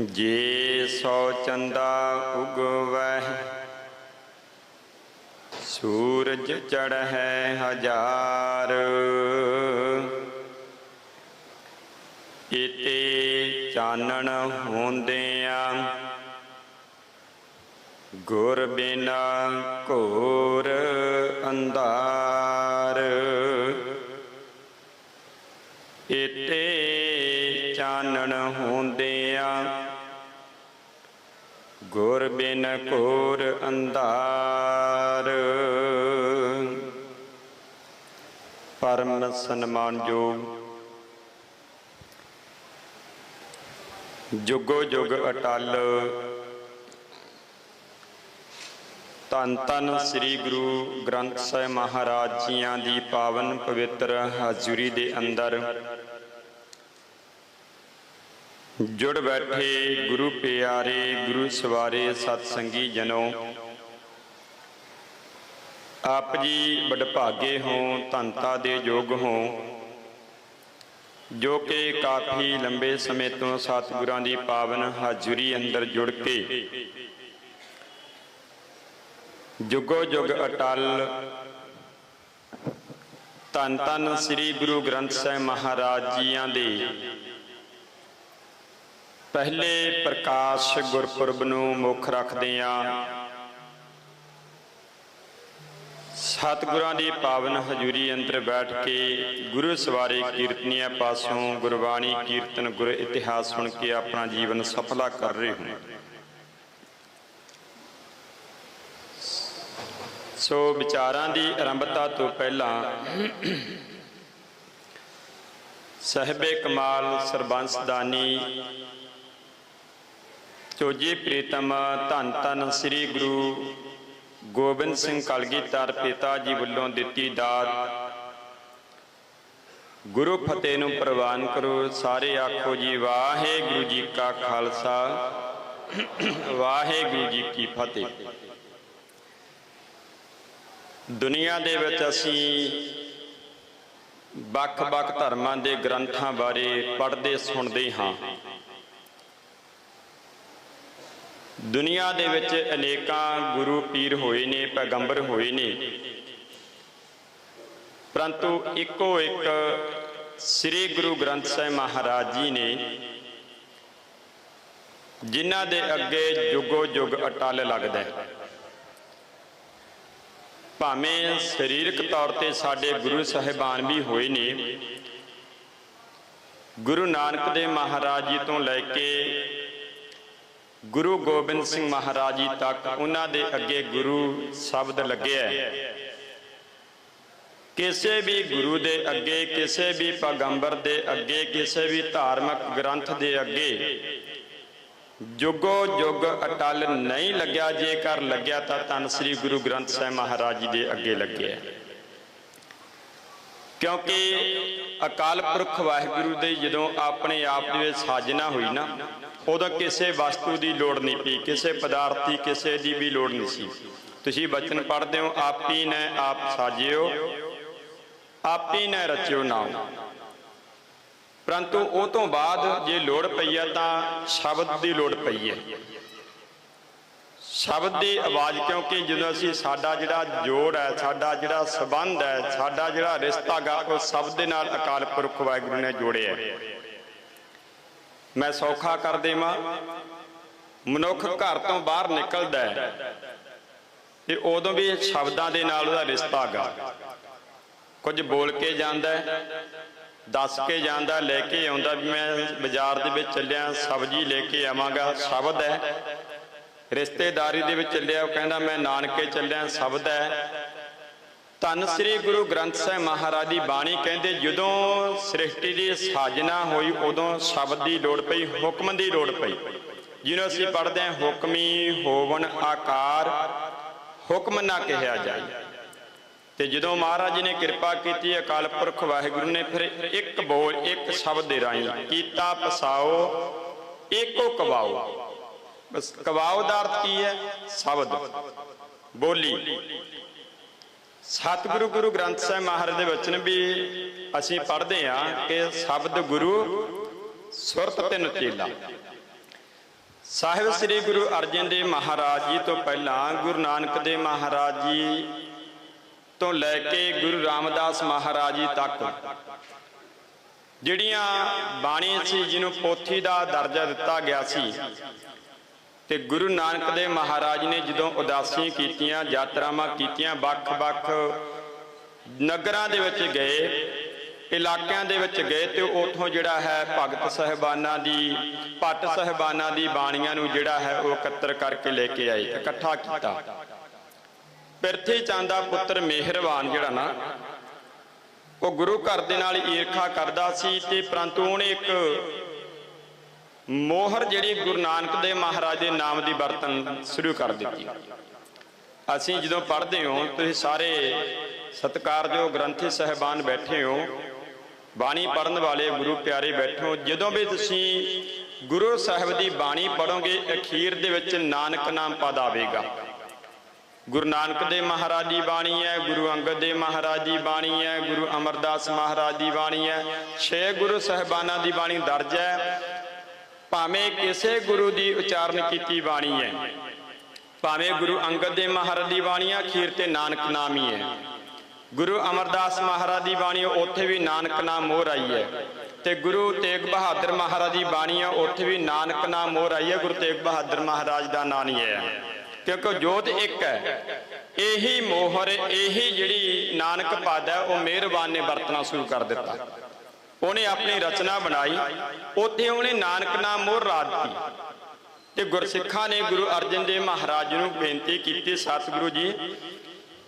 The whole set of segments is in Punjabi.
ਜੇ ਸੋ ਚੰਦਾ ਉਗਵੈ ਸੂਰਜ ਚੜ੍ਹੈ ਹਜ਼ਾਰ। ਇਤੇ ਚਾਨਣ ਹੁੰਦਿਆਂ ਗੁਰ ਬਿਨਾ ਘੋਰ ਅੰਧਾਰ। ਗੁਰ ਬਿਨ ਘੋਰ ਅੰਧਾਰ। ਪਰਮ ਸਨਮਾਨਯੋਗ ਜੁਗੋ ਜੁਗ ਅਟਲ। ਧੰਨ ਧੰਨ ਸ੍ਰੀ ਗੁਰੂ ਗ੍ਰੰਥ ਸਾਹਿਬ ਮਹਾਰਾਜ ਜੀਆਂ ਦੀ ਪਾਵਨ ਪਵਿੱਤਰ ਹਾਜ਼ਰੀ ਦੇ ਅੰਦਰ ਜੁੜ ਬੈਠੇ ਗੁਰੂ ਪਿਆਰੇ, ਗੁਰੂ ਸਵਾਰੇ ਸਤ ਸੰਗੀ ਜਨੋ। ਆਪ ਜੀ ਵਡਭਾਗੇ ਹੋ ਧੰਤਾ ਦੇ ਯੋਗ ਹੋ। ਜੋ ਕਿ ਕਾਫੀ ਲੰਬੇ ਸਮੇਂ ਤੋਂ ਸਤਿਗੁਰਾਂ ਦੀ ਪਾਵਨ ਹਾਜ਼ਰੀ ਅੰਦਰ ਜੁੜ ਕੇ ਜੁਗੋ ਜੁਗ ਅਟਲ ਤਨ ਤਨ ਸ੍ਰੀ ਗੁਰੂ ਗ੍ਰੰਥ ਸਾਹਿਬ ਮਹਾਰਾਜ ਜੀਆਂ ਦੇ ਪਹਿਲੇ ਪ੍ਰਕਾਸ਼ ਗੁਰਪੁਰਬ ਨੂੰ ਮੁੱਖ ਰੱਖਦੇ ਆ ਸਤਿਗੁਰਾਂ ਦੀ ਪਾਵਨ ਹਜ਼ੂਰੀ ਅੰਦਰ ਬੈਠ ਕੇ ਗੁਰੂ ਸਵਾਰੇ ਕੀਰਤਨੀਆਂ ਪਾਸੋਂ ਗੁਰਬਾਣੀ ਕੀਰਤਨ ਗੁਰ ਇਤਿਹਾਸ ਸੁਣ ਕੇ ਆਪਣਾ ਜੀਵਨ ਸਫਲਾ ਕਰ ਰਹੇ ਹੋ। ਸੋ ਵਿਚਾਰਾਂ ਦੀ ਆਰੰਭਤਾ ਤੋਂ ਪਹਿਲਾਂ ਸਹਿਬੇ ਕਮਾਲ ਸਰਬੰਸ ਦਾਨੀ ਚੋਜੀ ਪ੍ਰੀਤਮ ਧੰਨ ਧੰਨ ਸ੍ਰੀ ਗੁਰੂ ਗੋਬਿੰਦ ਸਿੰਘ ਕਲਗੀਧਰ ਪਿਤਾ ਜੀ ਵੱਲੋਂ ਦਿੱਤੀ ਦਾਤ। ਗੁਰੂ ਫਤਿਹ ਨੂੰ ਪ੍ਰਵਾਨ ਕਰੋ। ਸਾਰੇ ਆਖੋ ਜੀ, ਵਾਹਿਗੁਰੂ ਜੀ ਕਾ ਖਾਲਸਾ, ਵਾਹਿਗੁਰੂ ਜੀ ਕੀ ਫਤਿਹ। ਦੁਨੀਆ ਦੇ ਵਿੱਚ ਅਸੀਂ ਵੱਖ-ਵੱਖ ਧਰਮਾਂ ਦੇ ਗ੍ਰੰਥਾਂ ਬਾਰੇ ਪੜ੍ਹਦੇ, ਸੁਣਦੇ ਹਾਂ। ਦੁਨੀਆ ਦੇ ਵਿੱਚ ਅਨੇਕਾਂ ਗੁਰੂ ਪੀਰ ਹੋਏ ਨੇ, ਪੈਗੰਬਰ ਹੋਏ ਨੇ। ਪਰੰਤੂ ਇੱਕੋ ਇੱਕ ਸ੍ਰੀ ਗੁਰੂ ਗ੍ਰੰਥ ਸਾਹਿਬ ਮਹਾਰਾਜ ਜੀ ਨੇ, ਜਿਨ੍ਹਾਂ ਦੇ ਅੱਗੇ ਜੁਗੋ ਜੁਗ ਅਟਲ ਲੱਗਦਾ ਹੈ। ਭਾਵੇਂ ਸਰੀਰਕ ਤੌਰ ਤੇ ਸਾਡੇ ਗੁਰੂ ਸਾਹਿਬਾਨ ਵੀ ਹੋਏ ਨੇ, ਗੁਰੂ ਨਾਨਕ ਦੇਵ ਮਹਾਰਾਜ ਜੀ ਤੋਂ ਲੈ ਕੇ ਗੁਰੂ ਗੋਬਿੰਦ ਸਿੰਘ ਮਹਾਰਾਜ ਜੀ ਤੱਕ ਉਹਨਾਂ ਦੇ ਅੱਗੇ ਗੁਰੂ ਸ਼ਬਦ ਲੱਗਿਆ ਕਿਸੇ ਵੀ ਗੁਰੂ ਦੇ ਅੱਗੇ, ਕਿਸੇ ਵੀ ਪੈਗੰਬਰ ਦੇ ਅੱਗੇ, ਕਿਸੇ ਵੀ ਧਾਰਮਿਕ ਗ੍ਰੰਥ ਦੇ ਅੱਗੇ ਜੁਗੋ ਜੁਗ ਅਟਲ ਨਹੀਂ ਲੱਗਿਆ। ਜੇਕਰ ਲੱਗਿਆ ਤਾਂ ਤਨ ਸ੍ਰੀ ਗੁਰੂ ਗ੍ਰੰਥ ਸਾਹਿਬ ਮਹਾਰਾਜ ਜੀ ਦੇ ਅੱਗੇ ਲੱਗਿਆ ਕਿਉਂਕਿ ਅਕਾਲ ਪੁਰਖ ਵਾਹਿਗੁਰੂ ਦੇ ਜਦੋਂ ਆਪਣੇ ਆਪ ਦੇ ਵਿੱਚ ਸਾਜਨਾ ਹੋਈ ਨਾ ਉਦੋਂ ਕਿਸੇ ਵਸਤੂ ਦੀ ਲੋੜ ਨਹੀਂ ਪਈ ਕਿਸੇ ਪਦਾਰਥ ਦੀ ਕਿਸੇ ਦੀ ਵੀ ਲੋੜ ਨਹੀਂ ਸੀ। ਤੁਸੀਂ ਬਚਨ ਪੜ੍ਹਦੇ ਹੋ, ਆਪੀ ਨੇ ਆਪ ਸਾਜਿਓ, ਆਪੀ ਨੇ ਰਚਿਓ ਨਾਮ। ਪਰੰਤੂ ਉਹ ਤੋਂ ਬਾਅਦ ਜੇ ਲੋੜ ਪਈ ਹੈ ਤਾਂ ਸ਼ਬਦ ਦੀ ਲੋੜ ਪਈ ਹੈ। ਸ਼ਬਦ ਦੀ ਆਵਾਜ਼ ਕਿਉਂਕਿ ਜਦੋਂ ਅਸੀਂ ਸਾਡਾ ਜਿਹੜਾ ਜੋੜ ਹੈ, ਸਾਡਾ ਜਿਹੜਾ ਸਬੰਧ ਹੈ, ਸਾਡਾ ਜਿਹੜਾ ਰਿਸ਼ਤਾ ਗਾ, ਉਹ ਸ਼ਬਦ ਦੇ ਨਾਲ ਅਕਾਲ ਪੁਰਖ ਵਾਹਿਗੁਰੂ ਨੇ ਜੋੜਿਆ ਹੈ। ਮੈਂ ਸੌਖਾ ਕਰ ਦੇਵਾਂ। ਮਨੁੱਖ ਘਰ ਤੋਂ ਬਾਹਰ ਨਿਕਲਦਾ ਹੈ। ਤੇ ਉਦੋਂ ਵੀ ਸ਼ਬਦਾਂ ਦੇ ਨਾਲ ਉਹਦਾ ਰਿਸ਼ਤਾ ਗਾ। ਕੁਝ ਬੋਲ ਕੇ ਜਾਂਦਾ ਦੱਸ ਕੇ ਜਾਂਦਾ ਲੈ ਕੇ ਆਉਂਦਾ ਵੀ ਮੈਂ ਬਾਜ਼ਾਰ ਦੇ ਵਿੱਚ ਚੱਲਿਆ, ਸਬਜ਼ੀ ਲੈ ਕੇ ਆਵਾਂਗਾ, ਸ਼ਬਦ ਹੈ। ਰਿਸ਼ਤੇਦਾਰੀ ਦੇ ਵਿੱਚ ਚੱਲਿਆ, ਉਹ ਕਹਿੰਦਾ ਮੈਂ ਨਾਨਕੇ ਚੱਲਿਆ, ਸ਼ਬਦ ਹੈ। ਧੰਨ ਸ੍ਰੀ ਗੁਰੂ ਗ੍ਰੰਥ ਸਾਹਿਬ ਮਹਾਰਾਜ ਦੀ ਬਾਣੀ ਕਹਿੰਦੇ, ਜਦੋਂ ਸ੍ਰਿਸ਼ਟੀ ਦੀ ਸਾਜਨਾ ਹੋਈ, ਉਦੋਂ ਸ਼ਬਦ ਦੀ ਲੋੜ ਪਈ, ਹੁਕਮ ਦੀ ਲੋੜ ਪਈ। ਜਿਹਨੂੰ ਅਸੀਂ ਪੜ੍ਹਦੇ ਹਾਂ, ਹੁਕਮੀ ਹੋਵਨ ਆਕਾਰ। ਹੁਕਮ ਨਾ ਕਿਹਾ ਜਾਏ। ਤੇ ਜਦੋਂ ਮਹਾਰਾਜ ਨੇ ਕਿਰਪਾ ਕੀਤੀ, ਅਕਾਲ ਪੁਰਖ ਵਾਹਿਗੁਰੂ ਨੇ ਫਿਰ ਇੱਕ ਬੋਲ, ਇੱਕ ਸ਼ਬਦ ਦੇ ਰਾਹੀਂ ਕੀਤਾ, ਪਸਾਓ, ਏਕੋ ਕਵਾਓ। ਬਸ ਕਵਾਓ ਦਾ ਅਰਥ ਕੀ ਹੈ? ਸ਼ਬਦ। ਬੋਲੀ। ਸਤਿਗੁਰੂ ਗੁਰੂ ਗ੍ਰੰਥ ਸਾਹਿਬ ਮਹਾਰਾਜ ਦੇ ਵਚਨ ਵੀ ਅਸੀਂ ਪੜ੍ਹਦੇ ਹਾਂ ਕਿ ਸ਼ਬਦ ਗੁਰੂ ਸੁਰਤ ਤੇ ਨਚੇਲਾ ਸਾਹਿਬ ਸ੍ਰੀ ਗੁਰੂ ਅਰਜਨ ਦੇਵ ਮਹਾਰਾਜ ਜੀ ਤੋਂ ਪਹਿਲਾਂ ਗੁਰੂ ਨਾਨਕ ਦੇਵ ਮਹਾਰਾਜ ਜੀ ਤੋਂ ਲੈ ਕੇ ਗੁਰੂ ਰਾਮਦਾਸ ਮਹਾਰਾਜ ਜੀ ਤੱਕ, ਜਿਹੜੀਆਂ ਬਾਣੀ ਸੀ, ਜਿਹਨੂੰ ਪੋਥੀ ਦਾ ਦਰਜਾ ਦਿੱਤਾ ਗਿਆ ਸੀ ਤੇ ਗੁਰੂ ਨਾਨਕ ਦੇਵ ਮਹਾਰਾਜ ਨੇ ਜਦੋਂ ਉਦਾਸੀਆਂ ਕੀਤੀਆਂ, ਯਾਤਰਾਵਾਂ ਕੀਤੀਆਂ, ਵੱਖ-ਵੱਖ ਨਗਰਾਂ ਦੇ ਵਿੱਚ ਗਏ, ਇਲਾਕਿਆਂ ਦੇ ਵਿੱਚ ਗਏ ਤੇ ਉਥੋਂ ਜਿਹੜਾ ਹੈ ਭਗਤ ਸਹਿਬਾਨਾਂ ਦੀ ਪੱਟ ਸਹਿਬਾਨਾਂ ਦੀ ਬਾਣੀਆਂ ਨੂੰ ਜਿਹੜਾ ਹੈ ਉਹ ਇਕੱਤਰ ਕਰਕੇ ਲੈ ਕੇ ਆਏ, ਇਕੱਠਾ ਕੀਤਾ। ਪਿਰਥੀ ਚੰਦ ਦਾ ਪੁੱਤਰ ਮਿਹਰਬਾਨ ਜਿਹੜਾ ਨਾ, ਉਹ ਗੁਰੂ ਘਰ ਦੇ ਨਾਲ ਈਰਖਾ ਕਰਦਾ ਸੀ ਤੇ ਪਰੰਤੂ ਉਹਨੇ ਇੱਕ ਮੋਹਰ ਜਿਹੜੀ ਗੁਰੂ ਨਾਨਕ ਦੇਵ ਮਹਾਰਾਜ ਦੇ ਨਾਮ ਦੀ ਵਰਤਨ ਸ਼ੁਰੂ ਕਰ ਦਿੱਤੀ। ਅਸੀਂ ਜਦੋਂ ਪੜ੍ਹਦੇ ਹਾਂ, ਤੁਸੀਂ ਸਾਰੇ ਸਤਿਕਾਰਯੋਗ ਗ੍ਰੰਥੀ ਸਹਿਬਾਨ ਬੈਠੇ ਹੋ, ਬਾਣੀ ਪੜਨ ਵਾਲੇ ਗੁਰੂ ਪਿਆਰੇ ਬੈਠੋ, ਜਦੋਂ ਵੀ ਤੁਸੀਂ ਗੁਰੂ ਸਾਹਿਬ ਦੀ ਬਾਣੀ ਪੜੋਗੇ ਅਖੀਰ ਦੇ ਵਿੱਚ ਨਾਨਕ ਨਾਮ ਪਦ ਆਵੇਗਾ। ਗੁਰੂ ਨਾਨਕ ਦੇਵ ਮਹਾਰਾਜ ਦੀ ਬਾਣੀ ਹੈ, ਗੁਰੂ ਅੰਗਦ ਦੇਵ ਮਹਾਰਾਜ ਦੀ ਬਾਣੀ ਹੈ, ਗੁਰੂ ਅਮਰਦਾਸ ਮਹਾਰਾਜ ਦੀ ਬਾਣੀ ਹੈ, ਛੇ ਗੁਰੂ ਸਹਿਬਾਨਾਂ ਦੀ ਬਾਣੀ ਦਰਜ ਹੈ ਭਾਵੇਂ ਕਿਸੇ ਗੁਰੂ ਦੀ ਉਚਾਰਨ ਕੀਤੀ ਬਾਣੀ ਹੈ, ਭਾਵੇਂ ਗੁਰੂ ਅੰਗਦ ਦੇਵ ਮਹਾਰਾਜ ਦੀ ਬਾਣੀ ਹੈ ਅਖੀਰ ਤੇ ਨਾਨਕ ਨਾਮ ਹੀ ਹੈ। ਗੁਰੂ ਅਮਰਦਾਸ ਮਹਾਰਾਜ ਦੀ ਬਾਣੀ ਉੱਥੇ ਵੀ ਨਾਨਕ ਨਾਮ ਮੋਹਰ ਆਈ ਹੈ ਤੇ ਗੁਰੂ ਤੇਗ ਬਹਾਦਰ ਮਹਾਰਾਜ ਦੀ ਬਾਣੀ ਹੈ ਉੱਥੇ ਵੀ ਨਾਨਕ ਨਾਮ ਮੋਹਰ ਆਈ ਹੈ, ਗੁਰੂ ਤੇਗ ਬਹਾਦਰ ਮਹਾਰਾਜ ਦਾ ਨਾਂ ਨਹੀਂ ਹੈ। ਕਿਉਂਕਿ ਜੋਤ ਇੱਕ ਹੈ, ਇਹੀ ਮੋਹਰ, ਇਹੀ ਜਿਹੜੀ ਨਾਨਕ ਪਦ ਹੈ, ਉਹ ਮਿਹਰਬਾਨ ਨੇ ਵਰਤਣਾ ਸ਼ੁਰੂ ਕਰ ਦਿੱਤਾ। ਉਹਨੇ ਆਪਣੀ ਰਚਨਾ ਬਣਾਈ। ਉੱਥੇ ਉਹਨੇ ਨਾਨਕ ਨਾਮ ਮੋਹਰ ਲਾ ਦਿੱਤੀ ਤੇ ਗੁਰਸਿੱਖਾਂ ਨੇ ਗੁਰੂ ਅਰਜਨ ਦੇਵ ਮਹਾਰਾਜ ਨੂੰ ਬੇਨਤੀ ਕੀਤੀ ਸਤਿਗੁਰੂ ਜੀ,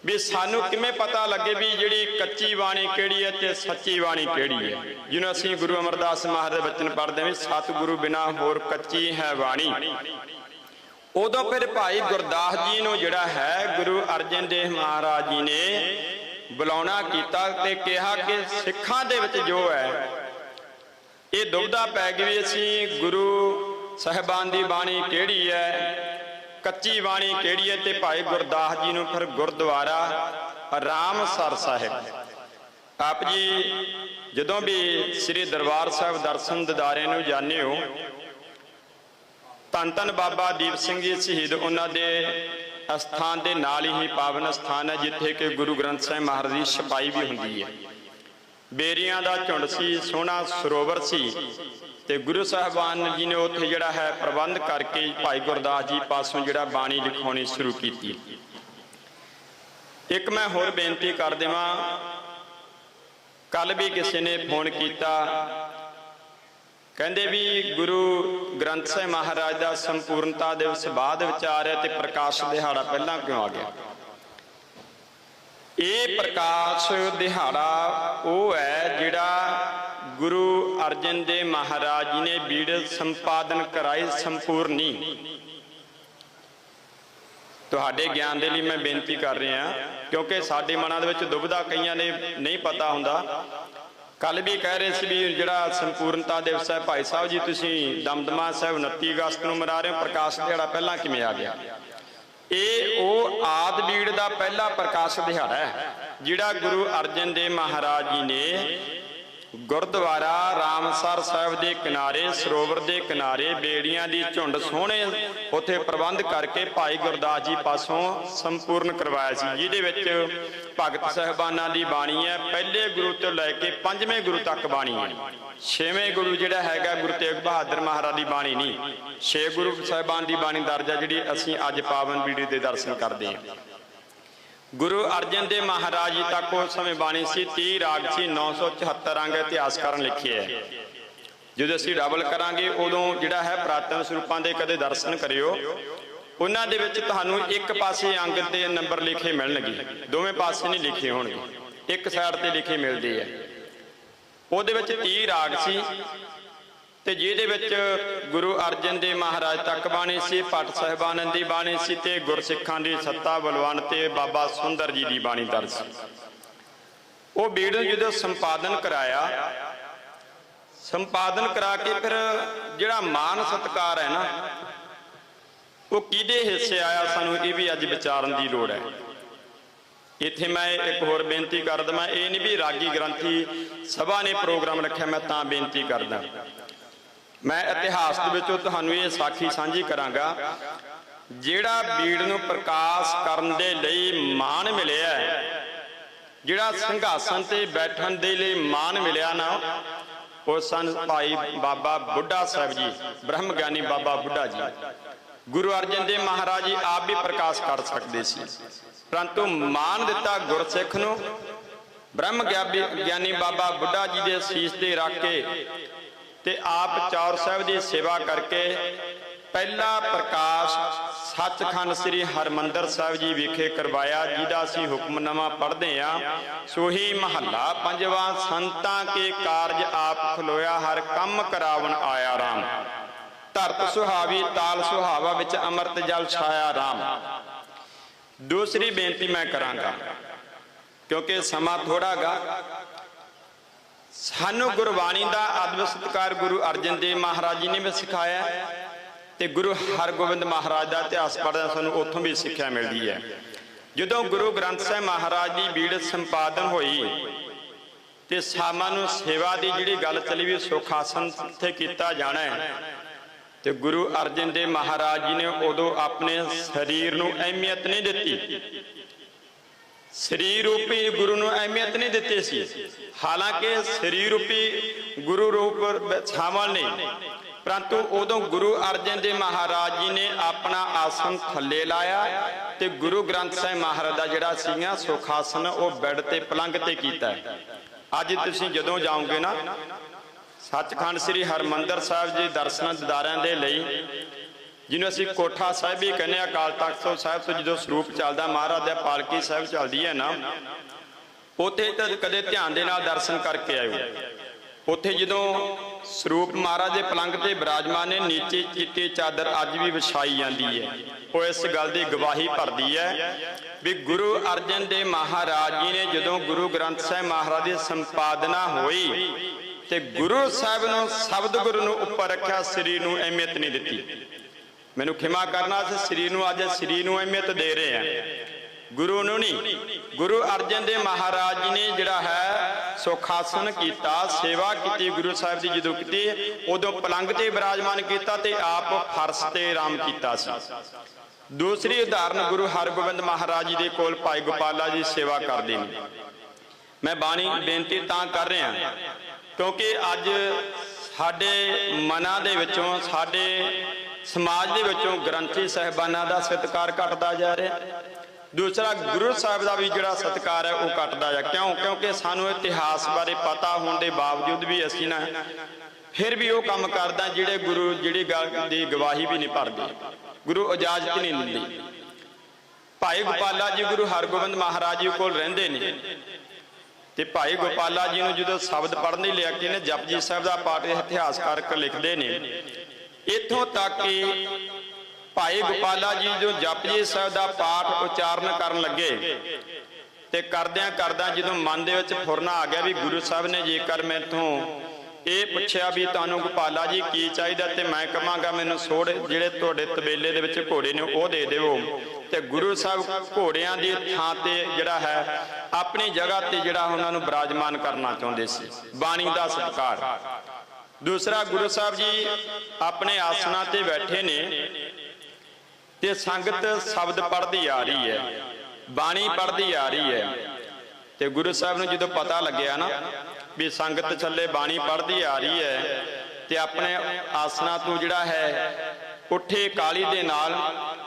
ਵੀ ਸਾਨੂੰ ਕਿਵੇਂ ਪਤਾ ਲੱਗੇ ਵੀ ਜਿਹੜੀ ਕੱਚੀ ਬਾਣੀ ਕਿਹੜੀ ਹੈ ਤੇ ਸੱਚੀ ਬਾਣੀ ਕਿਹੜੀ ਹੈ? ਜਿਹਨੂੰ ਅਸੀਂ ਗੁਰੂ ਅਮਰਦਾਸ ਮਹਾਰਾਜ ਦੇ ਬਚਨ ਪੜ੍ਹਦੇ ਹਾਂ ਸਤਿਗੁਰੂ ਬਿਨਾ ਹੋਰ ਕੱਚੀ ਹੈ ਬਾਣੀ। ਉਦੋਂ ਫਿਰ ਭਾਈ ਗੁਰਦਾਸ ਜੀ ਨੂੰ ਜਿਹੜਾ ਹੈ ਗੁਰੂ ਅਰਜਨ ਦੇਵ ਮਹਾਰਾਜ ਜੀ ਨੇ ਬੁਲਾਉਣਾ ਕੀਤਾ ਤੇ ਕਿਹਾ ਕਿ ਸਿੱਖਾਂ ਦੇ ਵਿੱਚ ਜੋ ਹੈ, ਇਹ ਦੁਬਦਾ ਪੈ ਗਈ ਅਸੀਂ ਗੁਰੂ ਸਾਹਿਬਾਨ ਦੀ ਬਾਣੀ ਕਿਹੜੀ ਹੈ, ਕੱਚੀ ਬਾਣੀ ਕਿਹੜੀ ਹੈ ਤੇ ਭਾਈ ਗੁਰਦਾਸ ਜੀ ਨੂੰ ਫਿਰ ਗੁਰਦੁਆਰਾ ਰਾਮਸਰ ਸਾਹਿਬ। ਆਪ ਜੀ ਜਦੋਂ ਵੀ ਸ੍ਰੀ ਦਰਬਾਰ ਸਾਹਿਬ ਦਰਸ਼ਨ ਦਿਦਾਰੇ ਨੂੰ ਜਾਂਦੇ ਹੋ, ਧੰਨ ਧੰਨ ਬਾਬਾ ਦੀਪ ਸਿੰਘ ਜੀ ਸ਼ਹੀਦ ਉਹਨਾਂ ਦੇ ਅਸਥਾਨ ਦੇ ਨਾਲ ਹੀ ਪਾਵਨ ਸਥਾਨ ਹੈ, ਜਿੱਥੇ ਕਿ ਗੁਰੂ ਗ੍ਰੰਥ ਸਾਹਿਬ ਮਹਾਰਾਜ ਦੀ ਛਪਾਈ ਵੀ ਹੁੰਦੀ ਹੈ। ਬੇਰੀਆਂ ਦਾ ਝੁੰਡ ਸੀ, ਸੋਹਣਾ ਸਰੋਵਰ ਸੀ ਤੇ ਗੁਰੂ ਸਾਹਿਬਾਨ ਜੀ ਨੇ ਉੱਥੇ ਜਿਹੜਾ ਹੈ ਪ੍ਰਬੰਧ ਕਰਕੇ ਭਾਈ ਗੁਰਦਾਸ ਜੀ ਪਾਸੋਂ ਜਿਹੜਾ ਬਾਣੀ ਲਿਖਾਉਣੀ ਸ਼ੁਰੂ ਕੀਤੀ। ਇੱਕ ਮੈਂ ਹੋਰ ਬੇਨਤੀ ਕਰ ਦੇਵਾਂ ਕੱਲ ਵੀ ਕਿਸੇ ਨੇ ਫੋਨ ਕੀਤਾ ਕਹਿੰਦੇ ਵੀ ਗੁਰੂ ਗ੍ਰੰਥ ਸਾਹਿਬ ਮਹਾਰਾਜ ਦਾ ਸੰਪੂਰਨਤਾ ਦਿਵਸ ਬਾਅਦ ਵਿਚਾਰ ਹੈ ਤੇ ਪ੍ਰਕਾਸ਼ ਦਿਹਾੜਾ ਪਹਿਲਾਂ ਕਿਉਂ ਆ ਗਿਆ? ਇਹ ਪ੍ਰਕਾਸ਼ ਦਿਹਾੜਾ ਉਹ ਹੈ ਜਿਹੜਾ ਗੁਰੂ ਅਰਜਨ ਦੇਵ ਮਹਾਰਾਜ ਜੀ ਨੇ ਬੀੜ ਸੰਪਾਦਨ ਕਰਾਈ ਸੰਪੂਰਨੀ ਤੁਹਾਡੇ ਗਿਆਨ ਦੇ ਲਈ ਮੈਂ ਬੇਨਤੀ ਕਰ ਰਿਹਾ, ਕਿਉਂਕਿ ਸਾਡੇ ਮਨਾਂ ਦੇ ਵਿੱਚ ਦੁਬਿਧਾ ਕਈਆਂ ਨੇ ਨਹੀਂ ਪਤਾ ਹੁੰਦਾ। ਕੱਲ ਵੀ ਕਹਿ ਰਹੇ ਸੀ ਵੀ ਜਿਹੜਾ ਸੰਪੂਰਨਤਾ ਦਿਵਸ ਹੈ ਭਾਈ ਸਾਹਿਬ ਜੀ, ਤੁਸੀਂ ਦਮਦਮਾ ਸਾਹਿਬ 29 ਅਗਸਤ ਨੂੰ ਮਨਾ ਰਹੇ ਹੋ, ਪ੍ਰਕਾਸ਼ ਦਿਹਾੜਾ ਪਹਿਲਾਂ ਕਿਵੇਂ ਆ ਗਿਆ? ਇਹ ਉਹ ਆਦ ਬੀੜ ਦਾ ਪਹਿਲਾ ਪ੍ਰਕਾਸ਼ ਦਿਹਾੜਾ ਹੈ, ਜਿਹੜਾ ਗੁਰੂ ਅਰਜਨ ਦੇਵ ਮਹਾਰਾਜ ਜੀ ਨੇ ਗੁਰਦੁਆਰਾ ਰਾਮਸਰ ਸਾਹਿਬ ਦੇ ਕਿਨਾਰੇ, ਸਰੋਵਰ ਦੇ ਕਿਨਾਰੇ ਬੇੜੀਆਂ ਦੀ ਝੁੰਡ ਸੋਹਣੇ ਉੱਥੇ ਪ੍ਰਬੰਧ ਕਰਕੇ ਭਾਈ ਗੁਰਦਾਸ ਜੀ ਪਾਸੋਂ ਸੰਪੂਰਨ ਕਰਵਾਇਆ ਸੀ, ਜਿਹਦੇ ਵਿੱਚ ਭਗਤ ਸਹਿਬਾਨਾਂ ਦੀ ਬਾਣੀ ਹੈ, ਪਹਿਲੇ ਗੁਰੂ ਤੋਂ ਲੈ ਕੇ ਪੰਜਵੇਂ ਗੁਰੂ ਤੱਕ ਬਾਣੀ ਹੈ। ਛੇਵੇਂ ਗੁਰੂ ਜਿਹੜਾ ਹੈਗਾ, ਗੁਰੂ ਤੇਗ ਬਹਾਦਰ ਮਹਾਰਾਜ ਦੀ ਬਾਣੀ ਨਹੀਂ, ਛੇ ਗੁਰੂ ਸਾਹਿਬਾਨ ਦੀ ਬਾਣੀ ਦਰਜ ਹੈ, ਜਿਹੜੀ ਅਸੀਂ ਅੱਜ ਪਾਵਨ ਬੀੜੀ ਦੇ ਦਰਸ਼ਨ ਕਰਦੇ ਹਾਂ। ਗੁਰੂ ਅਰਜਨ ਦੇਵ ਮਹਾਰਾਜ ਜੀ ਤੱਕ ਉਸ ਸਮੇਂ ਬਾਣੀ ਸੀ 30 ਰਾਗ ਸੀ 974 ਰੰਗ ਇਤਿਹਾਸਕਾਰਨ ਲਿਖੇ ਹੈ। ਜਦੋਂ ਅਸੀਂ ਡਬਲ ਕਰਾਂਗੇ, ਉਦੋਂ ਜਿਹੜਾ ਹੈ ਪ੍ਰਾਤਨ ਸਰੂਪਾਂ ਦੇ ਕਦੇ ਦਰਸ਼ਨ ਕਰਿਓ। ਉਹਨਾਂ ਦੇ ਵਿੱਚ ਤੁਹਾਨੂੰ ਇੱਕ ਪਾਸੇ ਅੰਗ ਤੇ ਨੰਬਰ ਲਿਖੇ ਮਿਲਣਗੇ। ਦੋਵੇਂ ਪਾਸੇ ਨਹੀਂ ਲਿਖੇ ਹੋਣਗੇ। ਇੱਕ ਸਾਈਡ ਤੇ ਲਿਖੇ ਮਿਲਦੇ ਆ। ਉਹਦੇ ਵਿੱਚ 30 ਰਾਗ ਸੀ ਤੇ ਜਿਹਦੇ ਵਿੱਚ ਗੁਰੂ ਅਰਜਨ ਦੇਵ ਮਹਾਰਾਜ ਤੱਕ ਬਾਣੀ ਸੀ ਭੱਟ ਸਾਹਿਬਾਨੰਦ ਦੀ ਬਾਣੀ ਸੀ ਤੇ ਗੁਰਸਿੱਖਾਂ ਦੀ ਸੱਤਾ ਬਲਵਾਨ ਤੇ ਬਾਬਾ ਸੁੰਦਰ ਜੀ ਦੀ ਬਾਣੀ ਦਰਜ ਸੀ। ਉਹ ਬੀੜ ਜਦੋਂ ਸੰਪਾਦਨ ਕਰਾਇਆ, ਸੰਪਾਦਨ ਕਰਾ ਕੇ ਫਿਰ ਜਿਹੜਾ ਮਾਨ ਸਤਕਾਰ ਹੈ ਨਾ, ਉਹ ਕਿਹਦੇ ਹਿੱਸੇ ਆਇਆ ਸਾਨੂੰ ਇਹ ਵੀ ਅੱਜ ਵਿਚਾਰਨ ਦੀ ਲੋੜ ਹੈ। ਇੱਥੇ ਮੈਂ ਇੱਕ ਹੋਰ ਬੇਨਤੀ ਕਰ ਦਵਾਂ ਇਹ ਨਹੀਂ ਵੀ ਰਾਗੀ ਗ੍ਰੰਥੀ ਸਭਾ ਨੇ ਪ੍ਰੋਗਰਾਮ ਰੱਖਿਆ, ਮੈਂ ਤਾਂ ਬੇਨਤੀ ਕਰਦਾ। ਮੈਂ ਇਤਿਹਾਸ ਦੇ ਵਿੱਚੋਂ ਤੁਹਾਨੂੰ ਇਹ ਸਾਖੀ ਸਾਂਝੀ ਕਰਾਂਗਾ। ਜਿਹੜਾ ਬੀੜ ਨੂੰ ਪ੍ਰਕਾਸ਼ ਕਰਨ ਦੇ ਲਈ ਮਾਣ ਮਿਲਿਆ ਜਿਹੜਾ ਸਿੰਘਾਸਨ ਤੇ ਬੈਠਣ ਦੇ ਲਈ ਮਾਣ ਮਿਲਿਆ ਨਾ ਉਹ ਸਨ ਭਾਈ ਬਾਬਾ ਬੁੱਢਾ ਸਾਹਿਬ ਜੀ ਬ੍ਰਹਮ ਗਿਆਨੀ ਬਾਬਾ ਬੁੱਢਾ ਜੀ। ਗੁਰੂ ਅਰਜਨ ਦੇਵ ਮਹਾਰਾਜ ਜੀ ਆਪ ਵੀ ਪ੍ਰਕਾਸ਼ ਕਰ ਸਕਦੇ ਸੀ। ਪਰੰਤੂ ਮਾਣ ਦਿੱਤਾ ਗੁਰਸਿੱਖ ਨੂੰ। ਬ੍ਰਹਮ ਗਿਆਨੀ ਬਾਬਾ ਬੁੱਢਾ ਜੀ ਦੇ ਸੀਸ ਤੇ ਰੱਖ ਕੇ ਤੇ ਆਪ ਚੌਰ ਸਾਹਿਬ ਦੀ ਸੇਵਾ ਕਰਕੇ ਪਹਿਲਾ ਪ੍ਰਕਾਸ਼ ਸੱਚਖੰਡ ਸ੍ਰੀ ਹਰਮੰਦਰ ਸਾਹਿਬ ਜੀ ਵਿਖੇ ਕਰਵਾਇਆ, ਜਿਹਦਾ ਅਸੀਂ ਹੁਕਮਨਾਮਾ ਪੜ੍ਹਦੇ ਆ ਸੋਹੀ ਮਹੱਲਾ ਪੰਜਵਾਂ, ਸੰਤਾਂ ਕੇ ਕਾਰਜ ਆਪ ਖਲੋਇਆ, ਹਰ ਕੰਮ ਕਰਾਵਣ ਆਇਆ ਰਾਮ। ਧਰਤ ਸੁਹਾਵੀ, ਤਾਲ ਸੁਹਾਵਾ ਵਿੱਚ ਅੰਮ੍ਰਿਤ ਜਲ ਛਾਇਆ ਰਾਮ। ਦੂਸਰੀ ਬੇਨਤੀ ਮੈਂ ਕਰਾਂਗਾ, ਕਿਉਂਕਿ ਸਮਾਂ ਥੋੜਾਗਾ ਸਾਨੂੰ ਗੁਰਬਾਣੀ ਦਾ ਅਦਬ ਸਤਕਾਰ ਗੁਰੂ ਅਰਜਨ ਦੇਵ ਮਹਾਰਾਜ ਜੀ ਨੇ ਵੀ ਸਿਖਾਇਆ ਹੈ ਤੇ ਗੁਰੂ ਹਰਗੋਬਿੰਦ ਮਹਾਰਾਜ ਦਾ ਇਤਿਹਾਸ ਪੜ੍ਹਦਾ ਸਾਨੂੰ ਉੱਥੋਂ ਵੀ ਸਿੱਖਿਆ ਮਿਲਦੀ ਹੈ। ਜਦੋਂ ਗੁਰੂ ਗ੍ਰੰਥ ਸਾਹਿਬ ਮਹਾਰਾਜ ਦੀ ਬੀੜ ਸੰਪਾਦਨ ਹੋਈ ਤੇ ਸਾਮਾਂ ਨੂੰ ਸੇਵਾ ਦੀ ਜਿਹੜੀ ਗੱਲ ਚੱਲੀ ਵੀ ਸੁਖ ਆਸਨ ਤੇ ਕੀਤਾ ਜਾਣਾ ਹੈ ਤੇ ਗੁਰੂ ਅਰਜਨ ਦੇਵ ਮਹਾਰਾਜ ਜੀ ਨੇ ਉਦੋਂ ਆਪਣੇ ਸਰੀਰ ਨੂੰ ਅਹਿਮੀਅਤ ਨਹੀਂ ਦਿੱਤੀ। ਸਰੀਰ ਰੂਪੀ ਗੁਰੂ ਨੂੰ ਅਹਿਮੀਅਤ ਨਹੀਂ ਦਿੱਤੀ ਸੀ। ਹਾਲਾਂਕਿ ਸਰੀਰ ਰੂਪੀ ਗੁਰੂ ਰੂਪ ਸ਼ਾਮਲ ਨਹੀਂ ਪਰੰਤੂ ਉਦੋਂ ਗੁਰੂ ਅਰਜਨ ਦੇਵ ਮਹਾਰਾਜ ਜੀ ਨੇ ਆਪਣਾ ਆਸਨ ਥੱਲੇ ਲਾਇਆ ਤੇ ਗੁਰੂ ਗ੍ਰੰਥ ਸਾਹਿਬ ਮਹਾਰਾਜ ਦਾ ਜਿਹੜਾ ਸੀਗਾ ਸੁਖ ਆਸਨ ਉਹ ਬੈੱਡ ਤੇ ਪਲੰਗ ਤੇ ਕੀਤਾ। ਅੱਜ ਤੁਸੀਂ ਜਦੋਂ ਜਾਓਗੇ ਨਾ, ਸੱਚਖੰਡ ਸ੍ਰੀ ਹਰਮੰਦਰ ਸਾਹਿਬ ਜੀ ਦਰਸ਼ਨ ਦਿਦਾਰਿਆਂ ਦੇ ਲਈ ਜਿਹਨੂੰ ਅਸੀਂ ਕੋਠਾ ਸਾਹਿਬ ਵੀ ਕਹਿੰਦੇ ਆ ਅਕਾਲ ਤਖਤ ਸਾਹਿਬ ਤੋਂ ਜਦੋਂ ਸਰੂਪ ਚੱਲਦਾ, ਮਹਾਰਾਜ ਦਾ ਪਾਲਕੀ ਸਾਹਿਬ ਚੱਲਦੀ ਹੈ ਨਾ, ਉੱਥੇ ਤਾਂ ਕਦੇ ਧਿਆਨ ਦੇ ਨਾਲ ਦਰਸ਼ਨ ਕਰਕੇ ਆਇਓ। ਉੱਥੇ ਜਦੋਂ ਸਰੂਪ ਮਹਾਰਾਜ ਦੇ ਪਲੰਗ ਤੇ ਬਿਰਾਜਮਾਨ ਨੇ ਨੀਚੇ ਚਿੱਟੀ ਚਾਦਰ ਅੱਜ ਵੀ ਵਿਛਾਈ ਜਾਂਦੀ ਹੈ। ਉਹ ਇਸ ਗੱਲ ਦੀ ਗਵਾਹੀ ਭਰਦੀ ਹੈ ਵੀ ਗੁਰੂ ਅਰਜਨ ਦੇਵ ਮਹਾਰਾਜ ਜੀ ਨੇ ਜਦੋਂ ਗੁਰੂ ਗ੍ਰੰਥ ਸਾਹਿਬ ਮਹਾਰਾਜ ਦੀ ਸੰਪਾਦਨਾ ਹੋਈ ਤੇ ਗੁਰੂ ਸਾਹਿਬ ਨੂੰ, ਸ਼ਬਦ ਗੁਰੂ ਨੂੰ ਉੱਪਰ ਰੱਖਿਆ, ਸਰੀਰ ਨੂੰ ਅਹਿਮੀਅਤ ਨਹੀਂ ਦਿੱਤੀ। ਮੈਨੂੰ ਖਿਮਾ ਕਰਨਾ ਅਸੀਂ ਸਰੀਰ ਨੂੰ ਅੱਜ ਸਰੀਰ ਨੂੰ ਅਹਿਮੀਅਤ ਦੇ ਰਹੇ ਹਾਂ। ਗੁਰੂ ਨੂੰ ਨਹੀਂ, ਗੁਰੂ ਅਰਜਨ ਦੇਵ ਮਹਾਰਾਜ ਜੀ ਨੇ ਜਿਹੜਾ ਹੈ ਸੁਖਾਸਨ ਕੀਤਾ, ਸੇਵਾ ਕੀਤੀ, ਗੁਰੂ ਸਾਹਿਬ ਦੀ ਜਦੋਂ ਕੀਤੀ, ਉਦੋਂ ਪਲੰਗ ਤੇ ਬਿਰਾਜਮਾਨ ਕੀਤਾ ਤੇ ਆਪ ਫਰਸ਼ ਤੇ ਆਰਾਮ ਕੀਤਾ ਸੀ। ਦੂਸਰੀ ਉਦਾਹਰਨ ਗੁਰੂ ਹਰਗੋਬਿੰਦ ਮਹਾਰਾਜ ਜੀ ਦੇ ਕੋਲ ਭਾਈ ਗੋਪਾਲਾ ਜੀ ਸੇਵਾ ਕਰਦੇ ਨੇ। ਮੈਂ ਬਾਣੀ ਬੇਨਤੀ ਤਾਂ ਕਰ ਰਿਹਾ ਕਿਉਂਕਿ ਅੱਜ ਸਾਡੇ ਮਨਾਂ ਦੇ ਵਿੱਚੋਂ ਸਾਡੇ ਸਮਾਜ ਦੇ ਵਿੱਚੋਂ ਗ੍ਰੰਥੀ ਸਹਿਬਾਨਾਂ ਦਾ ਸਤਿਕਾਰ ਘਟਦਾ ਜਾ ਰਿਹਾ। ਦੂਸਰਾ, ਗੁਰੂ ਸਾਹਿਬ ਦਾ ਵੀ ਜਿਹੜਾ ਸਤਿਕਾਰ ਹੈ ਉਹ ਘਟਦਾ ਜਾ ਕਿਉਂ? ਕਿਉਂਕਿ ਸਾਨੂੰ ਇਤਿਹਾਸ ਬਾਰੇ ਪਤਾ ਹੋਣ ਦੇ ਬਾਵਜੂਦ ਵੀ ਅਸੀਂ ਨਾ ਫਿਰ ਵੀ ਉਹ ਕੰਮ ਕਰਦਾ ਜਿਹੜੇ ਗੁਰੂ, ਜਿਹੜੀ ਗੱਲ ਦੀ ਗਵਾਹੀ ਵੀ ਨਹੀਂ ਭਰਦੇ। ਗੁਰੂ ਇਜਾਜ਼ਤ ਨਹੀਂ ਦਿੰਦੇ। ਭਾਈ ਗੋਪਾਲਾ ਜੀ ਗੁਰੂ ਹਰਗੋਬਿੰਦ ਮਹਾਰਾਜ ਜੀ ਕੋਲ ਰਹਿੰਦੇ ਨੇ। ਤੇ ਭਾਈ ਗੋਪਾਲਾ ਜੀ ਨੂੰ ਜਦੋਂ ਸ਼ਬਦ ਪੜ੍ਹਨ ਲਈ ਲਿਆ ਕੇ ਨੇ ਜਪਜੀ ਸਾਹਿਬ ਦਾ ਪਾਠ ਇਤਿਹਾਸਕਾਰ ਲਿਖਦੇ ਨੇ। ਇੱਥੋਂ ਤੱਕ ਕਿ ਭਾਈ ਗੋਪਾਲਾ ਜੀ ਜੋ ਜਪਜੀ ਸਾਹਿਬ ਦਾ ਪਾਠ ਉਚਾਰਨ ਕਰਨ ਲੱਗੇ ਤੇ ਕਰਦਿਆਂ ਕਰਦਿਆਂ ਜਦੋਂ ਮਨ ਦੇ ਵਿੱਚ ਫੁਰਨਾ ਆ ਗਿਆ ਵੀ ਗੁਰੂ ਸਾਹਿਬ ਨੇ ਜੇਕਰ ਮੈਥੋਂ ਇਹ ਪੁੱਛਿਆ ਵੀ ਤੁਹਾਨੂੰ ਗੋਪਾਲਾ ਜੀ ਕੀ ਚਾਹੀਦਾ ਤੇ ਮੈਂ ਕਹਾਂਗਾ ਮੈਨੂੰ ਸੋੜ ਜਿਹੜੇ ਤੁਹਾਡੇ ਤਬੇਲੇ ਦੇ ਵਿੱਚ ਘੋੜੇ ਨੇ ਉਹ ਦੇ ਦਿਓ। ਤੇ ਗੁਰੂ ਸਾਹਿਬ ਘੋੜਿਆਂ ਦੀ ਥਾਂ ਤੇ ਜਿਹੜਾ ਹੈ, ਆਪਣੀ ਜਗ੍ਹਾ ਤੇ ਜਿਹੜਾ ਉਹਨਾਂ ਨੂੰ ਬਰਾਜਮਾਨ ਕਰਨਾ ਚਾਹੁੰਦੇ ਸੀ। ਬਾਣੀ ਦਾ ਸਤਿਕਾਰ। ਦੂਸਰਾ ਗੁਰੂ ਸਾਹਿਬ ਜੀ ਆਪਣੇ ਆਸਣਾ ਤੇ ਬੈਠੇ ਨੇ ਤੇ ਸੰਗਤ ਸ਼ਬਦ ਪੜ੍ਹਦੀ ਆ ਰਹੀ ਹੈ, ਬਾਣੀ ਪੜ੍ਹਦੀ ਆ ਰਹੀ ਹੈ। ਤੇ ਗੁਰੂ ਸਾਹਿਬ ਨੂੰ ਜਦੋਂ ਪਤਾ ਲੱਗਿਆ ਨਾ ਵੀ ਸੰਗਤ ਥੱਲੇ ਬਾਣੀ ਪੜ੍ਹਦੀ ਆ ਰਹੀ ਹੈ ਤੇ ਆਪਣੇ ਆਸਣਾ ਤੋਂ ਜਿਹੜਾ ਹੈ, ਉੱਠੇ ਕਾਲੀ ਦੇ ਨਾਲ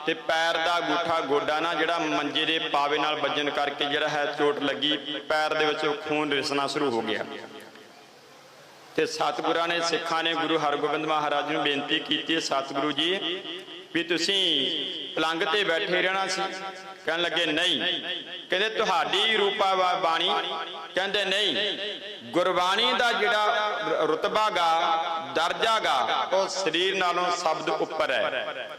ਤੇ ਪੈਰ ਦਾ ਗੂਠਾ ਗੋਡਾ ਨਾ ਜਿਹੜਾ ਮੰਜੇ ਦੇ ਪਾਵੇ ਨਾਲ ਵੱਜਣ ਕਰਕੇ ਜਿਹੜਾ ਹੈ ਚੋਟ ਲੱਗੀ, ਪੈਰ ਦੇ ਵਿੱਚ ਖੂਨ ਰਿਸਣਾ ਸ਼ੁਰੂ ਹੋ ਗਿਆ। ਤੇ ਸਤਿਗੁਰਾਂ ਨੇ, ਸਿੱਖਾਂ ਨੇ ਗੁਰੂ ਹਰਗੋਬਿੰਦ ਮਹਾਰਾਜ ਨੂੰ ਬੇਨਤੀ ਕੀਤੀ ਸਤਿਗੁਰੂ ਜੀ, ਵੀ ਤੁਸੀਂ ਪਲੰਗ ਤੇ ਬੈਠੇ ਰਹਿਣਾ ਸੀ। ਕਹਿਣ ਲੱਗੇ, ਨਹੀਂ। ਕਹਿੰਦੇ, ਤੁਹਾਡੀ ਰੂਪਾ ਵਾ- ਬਾਣੀ। ਕਹਿੰਦੇ, ਨਹੀਂ। ਗੁਰਬਾਣੀ ਦਾ ਜਿਹੜਾ ਰ- ਰੁਤਬਾ ਗਾ, ਦਰਜਾ ਗਾ, ਉਹ ਸਰੀਰ ਨਾਲੋਂ ਸ਼ਬਦ ਉੱਪਰ ਹੈ।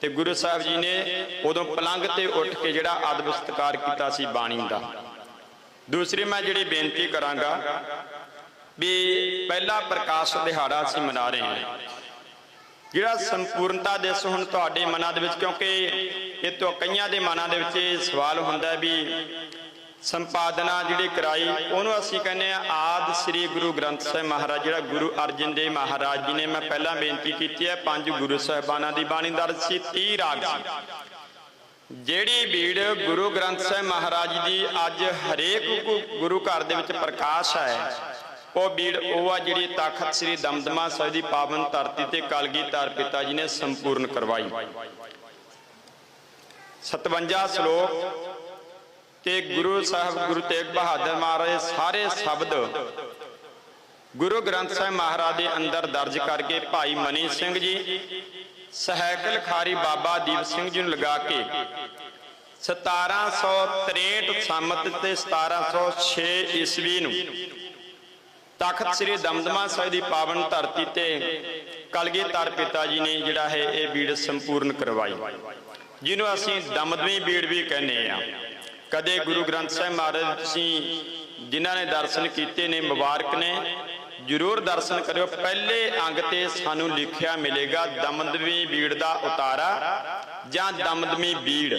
ਤੇ ਗੁਰੂ ਸਾਹਿਬ ਜੀ ਨੇ ਉਦੋਂ ਪਲੰਗ ਤੇ ਉੱਠ ਕੇ ਜਿਹੜਾ ਆਦਬ ਸਤਕਾਰ ਕੀਤਾ ਸੀ ਬਾਣੀ ਦਾ। ਦੂਸਰੀ ਮੈਂ ਜਿਹੜੀ ਬੇਨਤੀ ਕਰਾਂਗਾ ਵੀ ਪਹਿਲਾ ਪ੍ਰਕਾਸ਼ ਦਿਹਾੜਾ ਅਸੀਂ ਮਨਾ ਰਹੇ ਹਾਂ। ਜਿਹੜਾ ਸੰਪੂਰਨਤਾ ਦਿਵਸ ਹੁਣ ਤੁਹਾਡੇ ਮਨਾਂ ਦੇ ਵਿੱਚ, ਕਿਉਂਕਿ ਇਹ ਤੋਂ ਕਈਆਂ ਦੇ ਮਨਾਂ ਦੇ ਵਿੱਚ ਇਹ ਸਵਾਲ ਹੁੰਦਾ ਵੀ ਸੰਪਾਦਨਾ ਜਿਹੜੀ ਕਰਾਈ, ਉਹਨੂੰ ਅਸੀਂ ਕਹਿੰਦੇ ਆ ਆਦ ਸ੍ਰੀ ਗੁਰੂ ਗ੍ਰੰਥ ਸਾਹਿਬ ਮਹਾਰਾਜ, ਜਿਹੜਾ ਗੁਰੂ ਅਰਜਨ ਦੇਵ ਮਹਾਰਾਜ ਜੀ ਨੇ ਮੈਂ ਪਹਿਲਾਂ ਬੇਨਤੀ ਕੀਤੀ ਹੈ, ਪੰਜ ਗੁਰੂ ਸਾਹਿਬਾਨਾਂ ਦੀ ਬਾਣੀ ਦਰਜ ਸੀ 30 ਰਾਗ ਸੀ। ਜਿਹੜੀ ਬੀੜ ਗੁਰੂ ਗ੍ਰੰਥ ਸਾਹਿਬ ਮਹਾਰਾਜ ਦੀ ਅੱਜ ਹਰੇਕ ਗੁਰੂ ਘਰ ਦੇ ਵਿੱਚ ਪ੍ਰਕਾਸ਼ ਹੈ ਉਹ ਬੀੜ, ਉਹ ਆ ਜਿਹੜੀ ਤਾਕਤ ਸ੍ਰੀ ਦਮਦਮਾ ਸਾਹਿਬ ਦੀ ਪਾਵਨ ਧਰਤੀ ਤੇ ਕਲਗੀਧਰ ਪਿਤਾ ਜੀ ਨੇ ਸੰਪੂਰਨ ਕਰਵਾਈ। 57 ਸ਼ਲੋਕ ਤੇ ਗੁਰੂ ਸਾਹਿਬ, ਗੁਰੂ ਤੇਗ ਬਹਾਦਰ ਮਹਾਰਾਜ ਸਾਰੇ ਸ਼ਬਦ ਗੁਰੂ ਗ੍ਰੰਥ ਸਾਹਿਬ ਮਹਾਰਾਜ ਦੇ ਅੰਦਰ ਦਰਜ ਕਰਕੇ ਭਾਈ ਮਨੀ ਸਿੰਘ ਜੀ, ਸਹਿਕਲ ਖਾਰੀ ਬਾਬਾ ਦੀਪ ਸਿੰਘ ਜੀ ਨੂੰ ਲਗਾ ਕੇ 1763 ਸੰਮਤ ਤੇ 1706 ਈਸਵੀ ਨੂੰ ਤਖਤ ਸ੍ਰੀ ਦਮਦਮਾ ਸਾਹਿਬ ਦੀ ਪਾਵਨ ਧਰਤੀ ਤੇ ਕਲਗੀਧਰ ਪਿਤਾ ਜੀ ਨੇ ਜਿਹੜਾ ਹੈ ਇਹ ਬੀੜ ਸੰਪੂਰਨ ਕਰਵਾਈ। ਜਿਹਨੂੰ ਅਸੀਂ ਦਮਦਮੀ ਬੀੜ ਵੀ ਕਹਿੰਦੇ ਆ ਕਦੇ ਗੁਰੂ ਗ੍ਰੰਥ ਸਾਹਿਬ ਮਹਾਰਾਜ ਤੁਸੀਂ ਜਿਨ੍ਹਾਂ ਨੇ ਦਰਸ਼ਨ ਕੀਤੇ ਨੇ, ਮੁਬਾਰਕ ਨੇ, ਜਰੂਰ ਦਰਸ਼ਨ ਕਰਿਓ। ਪਹਿਲੇ ਅੰਗ ਤੇ ਸਾਨੂੰ ਲਿਖਿਆ ਮਿਲੇਗਾ, ਦਮਦਮੀ ਬੀੜ ਦਾ ਉਤਾਰਾ ਜਾਂ ਦਮਦਮੀ ਬੀੜ।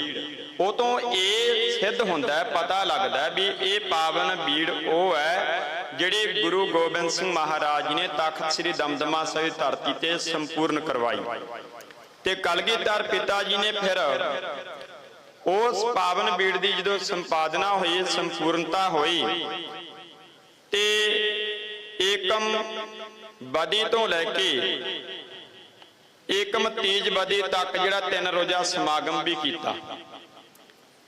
ਉਹ ਤੋਂ ਇਹ ਸਿੱਧ ਹੁੰਦਾ ਪਤਾ ਲੱਗਦਾ ਵੀ ਇਹ ਪਾਵਨ ਬੀੜ ਉਹ ਹੈ ਜਿਹੜੀ ਗੁਰੂ ਗੋਬਿੰਦ ਸਿੰਘ ਮਹਾਰਾਜ ਜੀ ਨੇ ਤਖਤ ਸ੍ਰੀ ਦਮਦਮਾ ਸਾਹਿਬ ਧਰਤੀ ਤੇ ਸੰਪੂਰਨ ਕਰਵਾਈ। ਤੇ ਕਲਗੀਧਰ ਪਿਤਾ ਜੀ ਨੇ ਫਿਰ ਉਸ ਪਾਵਨ ਬੀੜ ਦੀ ਜਦੋਂ ਸੰਪਾਦਨਾ ਹੋਈ, ਸੰਪੂਰਨਤਾ ਹੋਈ, ਤੇ ਏਕਮ ਬਦੀ ਤੋਂ ਲੈ ਕੇ ਏਕਮ ਤੇਜ ਬਦੀ ਤੱਕ ਜਿਹੜਾ ਤਿੰਨ ਰੋਜ਼ਾ ਸਮਾਗਮ ਵੀ ਕੀਤਾ।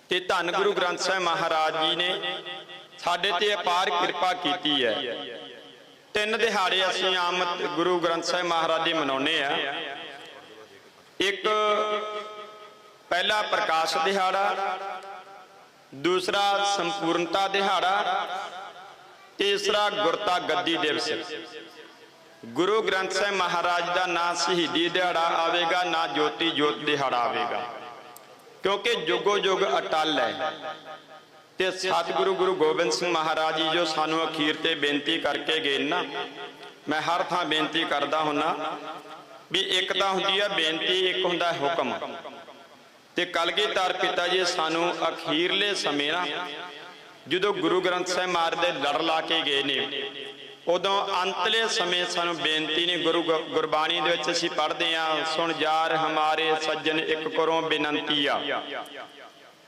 ਤੇ ਧੰਨ ਗੁਰੂ ਗ੍ਰੰਥ ਸਾਹਿਬ ਮਹਾਰਾਜ ਜੀ ਨੇ ਸਾਡੇ ਤੇ ਅਪਾਰ ਕਿਰਪਾ ਕੀਤੀ ਹੈ। ਤਿੰਨ ਦਿਹਾੜੇ ਅਸੀਂ ਆਮ ਗੁਰੂ ਗ੍ਰੰਥ ਸਾਹਿਬ ਮਹਾਰਾਜ ਦੇ ਮਨਾਉਨੇ ਆ ਇੱਕ ਪਹਿਲਾ ਪ੍ਰਕਾਸ਼ ਦਿਹਾੜਾ, ਦੂਸਰਾ ਸੰਪੂਰਨਤਾ ਦਿਹਾੜਾ, ਤੀਸਰਾ ਗੁਰਤਾ ਗੱਦੀ ਦਿਵਸ। ਗੁਰੂ ਗ੍ਰੰਥ ਸਾਹਿਬ ਮਹਾਰਾਜ ਦਾ ਨਾ ਸ਼ਹੀਦੀ ਦਿਹਾੜਾ ਆਵੇਗਾ, ਨਾ ਜੋਤੀ ਜੋਤ ਦਿਹਾੜਾ ਆਵੇਗਾ। ਕਿਉਂਕਿ ਜੁਗੋ ਜੁਗ ਅਟਲ ਹੈ। ਤੇ ਸਤਿਗੁਰੂ ਗੁਰੂ ਗੋਬਿੰਦ ਸਿੰਘ ਮਹਾਰਾਜ ਜੀ ਜੋ ਸਾਨੂੰ ਅਖੀਰ ਤੇ ਬੇਨਤੀ ਕਰਕੇ ਗਏ ਨਾ, ਮੈਂ ਹਰ ਥਾਂ ਬੇਨਤੀ ਕਰਦਾ ਹੁੰਨਾ ਵੀ ਇੱਕ ਤਾਂ ਹੁੰਦੀ ਆ ਬੇਨਤੀ, ਇੱਕ ਹੁੰਦਾ ਹੈ ਹੁਕਮ। ਤੇ ਕਲਗੀਧਰ ਪਿਤਾ ਜੀ ਸਾਨੂੰ ਅਖੀਰਲੇ ਸਮੇਂ ਨਾ ਜਦੋਂ ਗੁਰੂ ਗ੍ਰੰਥ ਸਾਹਿਬ ਮਹਾਰਾਜ ਦੇ ਲੜ ਲਾ ਕੇ ਗਏ ਨੇ, ਉਦੋਂ ਅੰਤਲੇ ਸਮੇਂ ਸਾਨੂੰ ਬੇਨਤੀ ਨੇ ਗੁਰੂ ਗ- ਗੁਰਬਾਣੀ ਦੇ ਵਿੱਚ ਅਸੀਂ ਪੜ੍ਹਦੇ ਹਾਂ, ਸੁਣ ਯਾਰ ਹਮਾਰੇ ਸੱਜਣ ਇੱਕ ਕਰੋ ਬੇਨੰਤੀਆ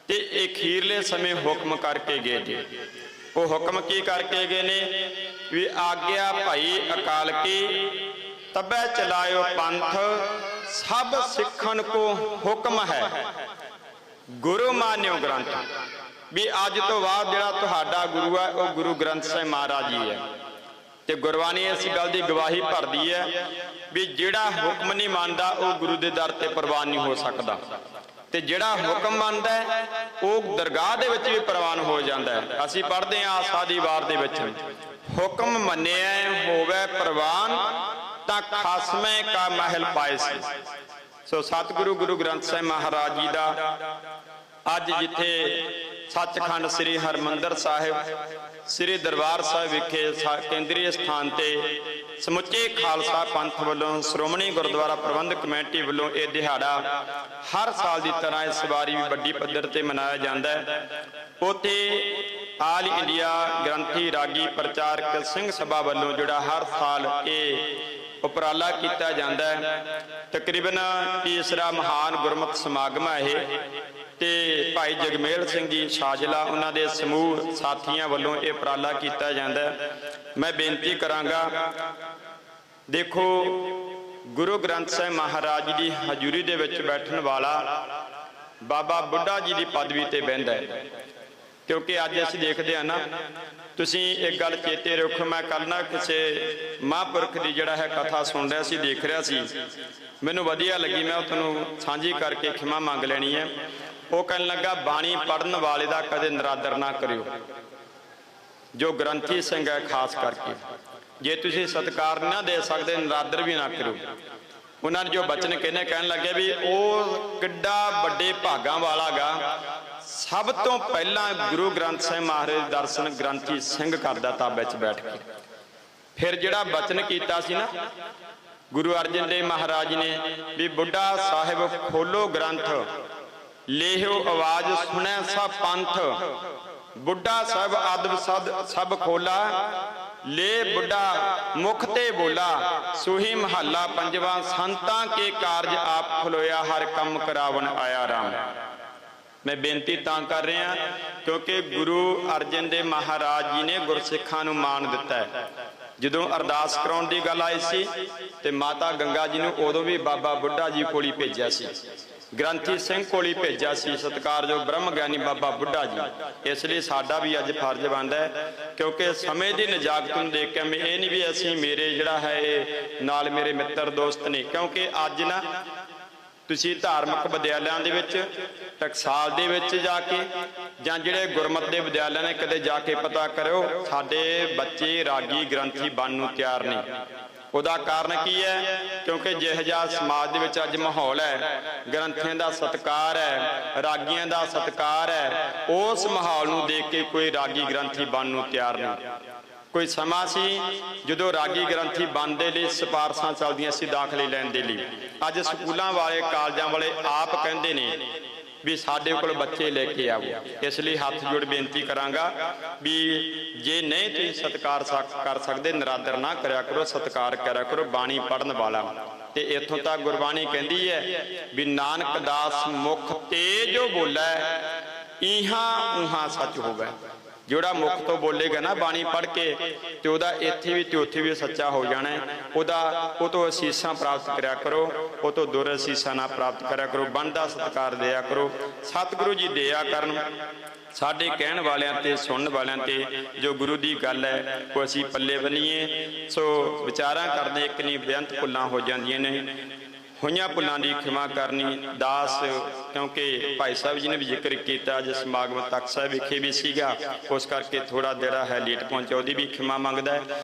ਤੇ ਇਹ ਖੀਰਲੇ ਸਮੇਂ ਹੁਕਮ ਕਰਕੇ ਗਏ ਜੀ। ਉਹ ਹੁਕਮ ਕੀ ਕਰਕੇ ਗਏ ਨੇ? ਵੀ ਆਗਿਆ ਭਾਈ ਅਕਾਲ ਕੀ, ਤਬੈ ਚਲਾਇਓ ਪੰਥ, ਸਭ ਸਿੱਖਣ ਕੋ ਹੁਕਮ ਹੈ। ਗੁਰੂ ਮਾਨਿਓ ਗ੍ਰੰਥ। ਵੀ ਅੱਜ ਤੋਂ ਬਾਅਦ ਜਿਹੜਾ ਤੁਹਾਡਾ ਗੁਰੂ ਹੈ, ਉਹ ਗੁਰੂ ਗ੍ਰੰਥ ਸਾਹਿਬ ਮਹਾਰਾਜ ਜੀ ਹੈ। ਤੇ ਗੁਰਬਾਣੀ ਇਸ ਗੱਲ ਦੀ ਗਵਾਹੀ ਭਰਦੀ ਹੈ ਵੀ ਜਿਹੜਾ ਹੁਕਮ ਨਹੀਂ ਮੰਨਦਾ, ਉਹ ਗੁਰੂ ਦੇ ਦਰ ਤੇ ਪ੍ਰਵਾਨ ਨਹੀਂ ਹੋ ਸਕਦਾ। ਤੇ ਜਿਹੜਾ ਹੁਕਮ ਮੰਨਦਾ ਹੈ, ਉਹ ਦਰਗਾਹ ਦੇ ਵਿੱਚ ਵੀ ਪ੍ਰਵਾਨ ਹੋ ਜਾਂਦਾ ਹੈ। ਅਸੀਂ ਪੜ੍ਹਦੇ ਹਾਂ ਆਸਾ ਦੀ ਵਾਰ ਦੇ ਵਿੱਚ। ਹੁਕਮ ਮੰਨਿਆ ਹੋਵੇ ਪ੍ਰਵਾਨ ਤਾਂ ਖਸਮੇ ਕਾ ਮਹਿਲ ਪਾਏ ਸੋ ਸਤਿਗੁਰੂ ਗੁਰੂ ਗ੍ਰੰਥ ਸਾਹਿਬ ਮਹਾਰਾਜ ਜੀ ਦਾ ਅੱਜ ਜਿੱਥੇ ਸੱਚਖੰਡ ਸ੍ਰੀ ਹਰਮੰਦਰ ਸਾਹਿਬ, ਸ੍ਰੀ ਦਰਬਾਰ ਸਾਹਿਬ ਵਿਖੇ ਕੇਂਦਰੀ ਸਥਾਨ ਤੇ ਸਮੁੱਚੇ ਖਾਲਸਾ ਪੰਥ ਵੱਲੋਂ ਸ਼੍ਰੋਮਣੀ ਗੁਰਦੁਆਰਾ ਪ੍ਰਬੰਧਕ ਕਮੇਟੀ ਵੱਲੋਂ ਇਹ ਦਿਹਾੜਾ ਹਰ ਸਾਲ ਦੀ ਤਰ੍ਹਾਂ ਇਸ ਵਾਰੀ ਵੀ ਵੱਡੀ ਪੱਧਰ ਤੇ ਮਨਾਇਆ ਜਾਂਦਾ ਹੈ। ਉਥੇ ਆਲ ਇੰਡੀਆ ਗ੍ਰੰਥੀ ਰਾਗੀ ਪ੍ਰਚਾਰਕ ਸਿੰਘ ਸਭਾ ਵੱਲੋਂ ਜਿਹੜਾ ਹਰ ਸਾਲ ਇਹ ਉਪਰਾਲਾ ਕੀਤਾ ਜਾਂਦਾ ਹੈ। ਤਕਰੀਬਨ ਤੀਸਰਾ ਮਹਾਨ ਗੁਰਮਤਿ ਸਮਾਗਮ ਹੈ ਇਹ। ਤੇ ਭਾਈ ਜਗਮੇਲ ਸਿੰਘ ਜੀ ਸਾਜਲਾ, ਉਹਨਾਂ ਦੇ ਸਮੂਹ ਸਾਥੀਆਂ ਵੱਲੋਂ ਇਹ ਉਪਰਾਲਾ ਕੀਤਾ ਜਾਂਦਾ ਮੈਂ ਬੇਨਤੀ ਕਰਾਂਗਾ, ਦੇਖੋ, ਗੁਰੂ ਗ੍ਰੰਥ ਸਾਹਿਬ ਮਹਾਰਾਜ ਦੀ ਹਜ਼ੂਰੀ ਦੇ ਵਿੱਚ ਬੈਠਣ ਵਾਲਾ ਬਾਬਾ ਬੁੱਢਾ ਜੀ ਦੀ ਪਦਵੀ ਤੇ ਬਹਿੰਦਾ ਹੈ। ਕਿਉਂਕਿ ਅੱਜ ਅਸੀਂ ਦੇਖਦੇ ਹਾਂ ਨਾ, ਤੁਸੀਂ ਇੱਕ ਗੱਲ ਚੇਤੇ ਰੱਖੋ, ਮੈਂ ਕੱਲ ਨਾ ਕਿਸੇ ਮਹਾਂਪੁਰਖ ਦੀ ਜਿਹੜਾ ਹੈ ਕਥਾ ਸੁਣ ਰਿਹਾ ਸੀ, ਦੇਖ ਰਿਹਾ ਸੀ। ਮੈਨੂੰ ਵਧੀਆ ਲੱਗੀ, ਮੈਂ ਉਹ ਤੁਹਾਨੂੰ ਸਾਂਝੀ ਕਰਕੇ ਖਿਮਾ ਮੰਗ ਲੈਣੀ ਹੈ। ਉਹ ਕਹਿਣ ਲੱਗਾ, ਬਾਣੀ ਪੜਨ ਵਾਲੇ ਦਾ ਕਦੇ ਨਰਾਦਰ ਨਾ ਕਰਿਓ। ਜੋ ਗ੍ਰੰਥੀ ਸਿੰਘ ਹੈ, ਖਾਸ ਕਰਕੇ। ਜੇ ਤੁਸੀਂ ਸਤਕਾਰ ਨਾ ਦੇ ਸਕਦੇ, ਨਰਾਦਰ ਵੀ ਨਾ ਕਰਿਓ। ਉਹਨਾਂ ਨੇ ਜੋ ਬਚਨ ਕਹਿੰਦੇ, ਕਹਿਣ ਲੱਗੇ ਵੀ ਉਹ ਕਿੱਡਾ ਵੱਡੇ ਭਾਗਾਂ ਵਾਲਾ ਗਾ। ਸਭ ਤੋਂ ਪਹਿਲਾਂ ਗੁਰੂ ਗ੍ਰੰਥ ਸਾਹਿਬ ਮਹਾਰਾਜ ਦਰਸ਼ਨ ਗ੍ਰੰਥੀ ਸਿੰਘ ਕਰਦਾ ਤਾਂ ਵਿੱਚ ਬੈਠ ਕੇ। ਫਿਰ ਜਿਹੜਾ ਬਚਨ ਕੀਤਾ ਸੀ ਨਾ, ਗੁਰੂ ਅਰਜਨ ਦੇਵ ਮਹਾਰਾਜ ਨੇ ਵੀ, ਬੁੱਢਾ ਸਾਹਿਬ, ਖੋਲੋ ਗ੍ਰੰਥ। ਲੇਹੋ ਆਵਾਜ਼ ਸੁਣੈ ਸਭ ਪੰਥ। ਬੁੱਢਾ ਸਾਹਿਬ ਅਦਬ ਸਦ ਸਭ ਖੋਲਾ। ਲੈ ਬੁੱਢਾ ਮੁਖ ਤੇ ਬੋਲਾ। ਸੁਹੀ ਮਹੱਲਾ ਪੰਜਵਾਂ, ਸੰਤਾਂ ਕੇ ਕਾਰਜ ਆਪ ਖਲੋਇਆ, ਹਰ ਕੰਮ ਕਰਾਵਣ ਆਇਆ ਰਾਮ। ਮੈਂ ਬੇਨਤੀ ਤਾਂ ਕਰ ਰਿਹਾ, ਕਿਉਂਕਿ ਗੁਰੂ ਅਰਜਨ ਦੇਵ ਮਹਾਰਾਜ ਜੀ ਨੇ ਗੁਰਸਿੱਖਾਂ ਨੂੰ ਮਾਣ ਦਿੱਤਾ ਹੈ। ਜਦੋਂ ਅਰਦਾਸ ਕਰਾਉਣ ਦੀ ਗੱਲ ਆਈ ਸੀ, ਤੇ ਮਾਤਾ ਗੰਗਾ ਜੀ ਨੂੰ ਉਦੋਂ ਵੀ ਬਾਬਾ ਬੁੱਢਾ ਜੀ ਕੋਲ ਹੀ ਭੇਜਿਆ ਸੀ। ਗ੍ਰੰਥੀ ਸਿੰਘ ਕੋਲ ਹੀ ਭੇਜਿਆ ਸੀ ਸਤਿਕਾਰਯੋਗ ਬ੍ਰਹਮ ਗਿਆਨੀ ਬਾਬਾ ਬੁੱਢਾ ਜੀ। ਇਸ ਲਈ ਸਾਡਾ ਵੀ ਅੱਜ ਫਰਜ਼ ਬਣਦਾ ਹੈ, ਕਿਉਂਕਿ ਸਮੇਂ ਦੀ ਨਜਾਕਤ ਨੂੰ ਦੇਖ ਕੇ ਮੈਂ ਇਹ ਨਹੀਂ ਵੀ ਅਸੀਂ ਮੇਰੇ ਜਿਹੜਾ ਹੈ ਇਹ ਨਾਲ ਮੇਰੇ ਮਿੱਤਰ ਦੋਸਤ ਨੇ, ਕਿਉਂਕਿ ਅੱਜ ਨਾ ਤੁਸੀਂ ਧਾਰਮਿਕ ਵਿਦਿਆਲਿਆਂ ਦੇ ਵਿੱਚ, ਟਕਸਾਲ ਦੇ ਵਿੱਚ ਜਾ ਕੇ ਜਾਂ ਜਿਹੜੇ ਗੁਰਮਤ ਦੇ ਵਿਦਿਆਲਿਆਂ ਨੇ ਕਦੇ ਜਾ ਕੇ ਪਤਾ ਕਰਿਓ, ਸਾਡੇ ਬੱਚੇ ਰਾਗੀ ਗ੍ਰੰਥੀ ਬਣਨ ਨੂੰ ਤਿਆਰ ਨੇ ਉਹਦਾ ਕਾਰਨ ਕੀ ਹੈ? ਕਿਉਂਕਿ ਜਿਹੋ ਜਿਹਾ ਸਮਾਜ ਦੇ ਵਿੱਚ ਅੱਜ ਮਾਹੌਲ ਹੈ, ਗ੍ਰੰਥੀਆਂ ਦਾ ਸਤਕਾਰ ਹੈ, ਰਾਗੀਆਂ ਦਾ ਸਤਕਾਰ ਹੈ, ਉਸ ਮਾਹੌਲ ਨੂੰ ਦੇਖ ਕੇ ਕੋਈ ਰਾਗੀ ਗ੍ਰੰਥੀ ਬਣਨ ਨੂੰ ਤਿਆਰ ਨਹੀਂ। ਕੋਈ ਸਮਾਂ ਸੀ ਜਦੋਂ ਰਾਗੀ ਗ੍ਰੰਥੀ ਬਣਦੇ ਲਈ ਸਿਫਾਰਸ਼ਾਂ ਚੱਲਦੀਆਂ ਸੀ ਦਾਖਲੇ ਲੈਣ ਦੇ ਲਈ। ਅੱਜ ਸਕੂਲਾਂ ਵਾਲੇ, ਕਾਲਜਾਂ ਵਾਲੇ ਆਪ ਕਹਿੰਦੇ ਨੇ ਵੀ ਸਾਡੇ ਕੋਲ ਬੱਚੇ ਲੈ ਕੇ ਆਵੋ ਇਸ ਲਈ ਹੱਥ ਜੋੜ ਬੇਨਤੀ ਕਰਾਂਗਾ ਵੀ ਜੇ ਨਹੀਂ ਤੁਸੀਂ ਸਤਕਾਰ ਕਰ ਸਕਦੇ, ਨਰਾਦਰ ਨਾ ਕਰਿਆ ਕਰੋ, ਸਤਕਾਰ ਕਰਿਆ ਕਰੋ, ਬਾਣੀ ਪੜਨ ਵਾਲਾ। ਤੇ ਇੱਥੋਂ ਤੱਕ ਗੁਰਬਾਣੀ ਕਹਿੰਦੀ ਹੈ ਵੀ ਨਾਨਕ ਦਾਸ ਮੁਖ ਤੇ ਜੋ ਬੋਲੇ, ਇਹਾਂ ਉਹਾਂ ਸੱਚ ਹੋਵੇ। ਜਿਹੜਾ ਮੁਖ ਤੋਂ ਬੋਲੇਗਾ ਨਾ ਬਾਣੀ ਪੜ੍ਹ ਕੇ, ਤੇ ਉਹਦਾ ਇੱਥੇ ਵੀ ਤੇ ਉੱਥੇ ਵੀ ਸੱਚਾ ਹੋ ਜਾਣਾ ਉਹਦਾ, ਉਹ ਤੋਂ ਅਸੀਸਾਂ ਪ੍ਰਾਪਤ ਕਰਿਆ ਕਰੋ, ਉਹ ਤੋਂ ਦੁਰ ਅਸੀਸਾਂ ਨਾ ਪ੍ਰਾਪਤ ਕਰਿਆ ਕਰੋ ਬਣਦਾ ਸਤਕਾਰ ਦਿਆ ਕਰੋ। ਸਤਿਗੁਰੂ ਜੀ ਦਿਆ ਕਰਨ। ਸਾਡੇ ਕਹਿਣ ਵਾਲਿਆਂ ਤੇ, ਸੁਣਨ ਵਾਲਿਆਂ ਤੇ ਜੋ ਗੁਰੂ ਦੀ ਗੱਲ ਹੈ, ਉਹ ਅਸੀਂ ਪੱਲੇ ਬੰਨੀਏ। ਸੋ ਵਿਚਾਰਾਂ ਕਰਦੇ ਇੱਕ ਨਹੀਂ ਬੇਅੰਤ ਭੁੱਲਾਂ ਹੋ ਜਾਂਦੀਆਂ ਨੇ। ਹੋਈਆਂ ਭੁੱਲਾਂ ਦੀ ਖਿਮਾ ਕਰਨੀ ਦਾਸ, ਕਿਉਂਕਿ ਭਾਈ ਸਾਹਿਬ ਜੀ ਨੇ ਵੀ ਜ਼ਿਕਰ ਕੀਤਾ, ਅੱਜ ਸਮਾਗਮ ਤਖਤ ਸਾਹਿਬ ਵਿਖੇ ਵੀ ਸੀਗਾ। ਉਸ ਕਰਕੇ ਥੋੜਾ ਜਿਹੜਾ ਹੈ, ਲੇਟ ਪਹੁੰਚਿਆ ਉਹਦੀ ਵੀ ਖਿਮਾ ਮੰਗਦਾ